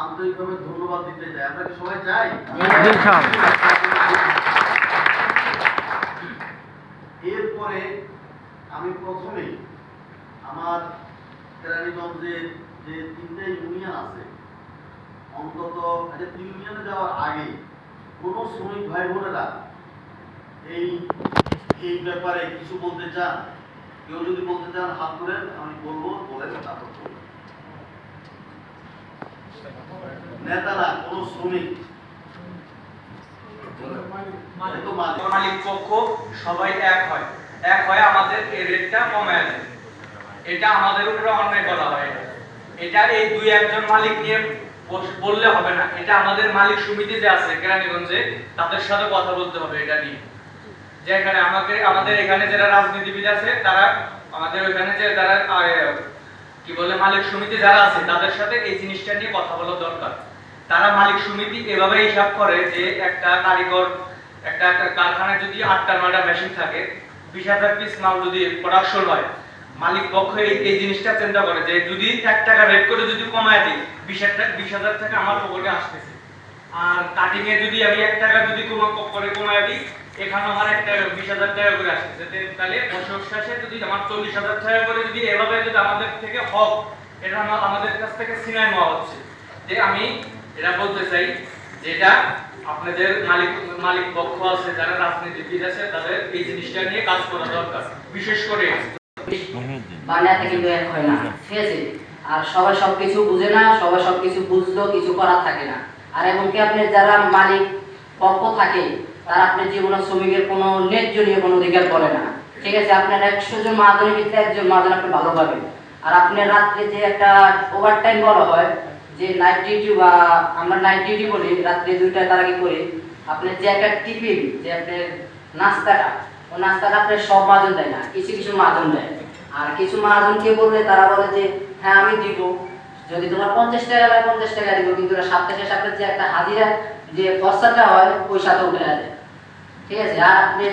আন্তরিকভাবে ধন্যবাদ দিতে চাই। আমরা কি সবাই চাই? এরপরে আমি প্রথমেই আমার কেরানীগঞ্জের যে তিনটে ইউনিয়ন আছে, অন্তত আচ্ছা তিন ইউনিয়নে যাওয়ার আগে কোনো শ্রমিক ভাই বোনেরা এই এই ব্যাপারে কিছু বলতে চান? কেউ যদি বলতে চান, হাত তুলেন, আমি বলব বলে বলব। নেতারা কোন শ্রমিক। মালিক। পক্ষ সবাই এক হয়। এক হয় আমাদের এই রেটটা কমায় দেয়। এটা আমাদের উপরে অন্যায় করা হয়। এটা এই দুই একজন মালিক নিয়ে বললে হবে না। এটা আমাদের মালিক সমিতি যে আছে কেরানীগঞ্জে তাদের সাথে কথা বলতে হবে এটা নিয়ে। যে এখানে আমাকে আমাদের এখানে যারা রাজনীতিবিদ আছে তারা আমাদের ওইখানে যে আহ, কি বলে, মালিক সমিতি যারা আছে, তাদের সাথে এই জিনিসটা নিয়ে কথা বলা দরকার। তারা মালিক সমিতি এভাবে হিসাব করে যে একটা কারিগর, একটা কারখানায় যদি আটটা, নয়টা মেশিন থাকে, বিশ হাজার পিস মাল যদি প্রোডাকশন হয়, মালিক পক্ষ এই জিনিসটা চিন্তা করে যে যদি এক টাকা রেট করে যদি কমায় দিই, বিশ হাজার বিশ হাজার টাকা আমার পকেটে আসতেছে। আর কাটিং এ যদি আমি এক টাকা যদি কমা করে কমায় দিই এখানে আমার এক টাকা বিশ হাজার টাকা করে আসতেছে তাহলে বছর শেষে যদি আমার চল্লিশ হাজার টাকা করে যদি এভাবে যদি আমাদের থেকে হক, এটা আমা- আমাদের কাছ থেকে সিনাই নেওয়া হচ্ছে। যে আমি এটা বলতে চাই যেটা আপনাদের মালিক মালিক পক্ষ আছে, যারা রাজনীতিবিদ আছে, তাদের এই জিনিসটা নিয়ে কাজ করা দরকার, বিশেষ করে বাংলাতে কিন্তু এক হয় না, ঠিক আছে? আর সবাই সবকিছু বুঝে না, সবাই সবকিছু বুঝলেও কিছু করার থাকে না। আর এমনকি আপনি যারা মালিক পক্ষ থাকে তারা আপনার জীবনে শ্রমিকের কোনো ন্যায্য নিয়ে কোনো অধিকার বলে না। ঠিক আছে, আপনার একশো জন মাদনের ভিতরে একজন মাদন আপনি ভালো পাবেন। আর আপনার রাত্রে যে একটা ওভার টাইম বলা হয়, যে নাইট ডিউটি বা আমরা নাইট ডিউটি বলি, রাত্রে দুইটায় তারা কি করি আপনার যে একটা টিফিন, যে আপনার নাস্তাটা ও নাস্তাটা আপনার সব মাজন দেয় না, কিছু কিছু মাজন দেয়। আর কিছু মাহাজনকে বললে, তারা বলে যে হ্যাঁ আমি দিব। যদি তোমার পঞ্চাশ টাকা লাগে, পঞ্চাশ টাকা দিব। কিন্তু সাতটা সাথে যে একটা হাজিরা, যে খরচাটা হয়, ওই সাথে উঠে যায় ঠিক আছে আপনি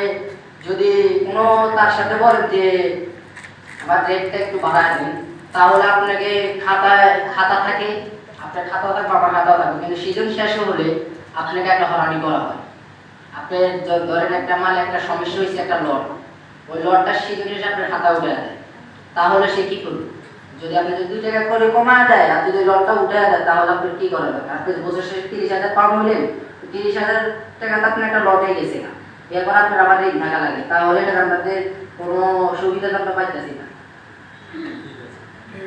যদি কোনো তার সাথে বলেন যে আমার রেটটা একটু বাড়ায় দিন, তাহলে আপনাকে খাতায়, খাতা থাকে, আপনার খাতাও থাকবে, আমার খাতাও থাকবে, কিন্তু সিজন শেষ হলে আপনাকে একটা হরানি করা হয়। আপনি ধরেন একটা মাল একটা সমস্যা হয়েছে, একটা লট ওই লটটা সিজন শেষে আপনার খাতা উঠে দেয়। তাহলে সে কি করবে? যদি আপনি যদি দুই টাকা করে কমায় দেয়, আর যদি লটটা উঠে দেয়, তাহলে আপনি কি করা যাবে? আপনি বছর শেষে তিরিশ হাজার পাউন্ড হলেন, তিরিশ হাজার টাকা তো আপনার একটা লটে গেছে না। এখন আপনার আমাদের থাকা লাগে। তাহলে আমাদের কোনো সুবিধা তো আমরা পাইতেছি না।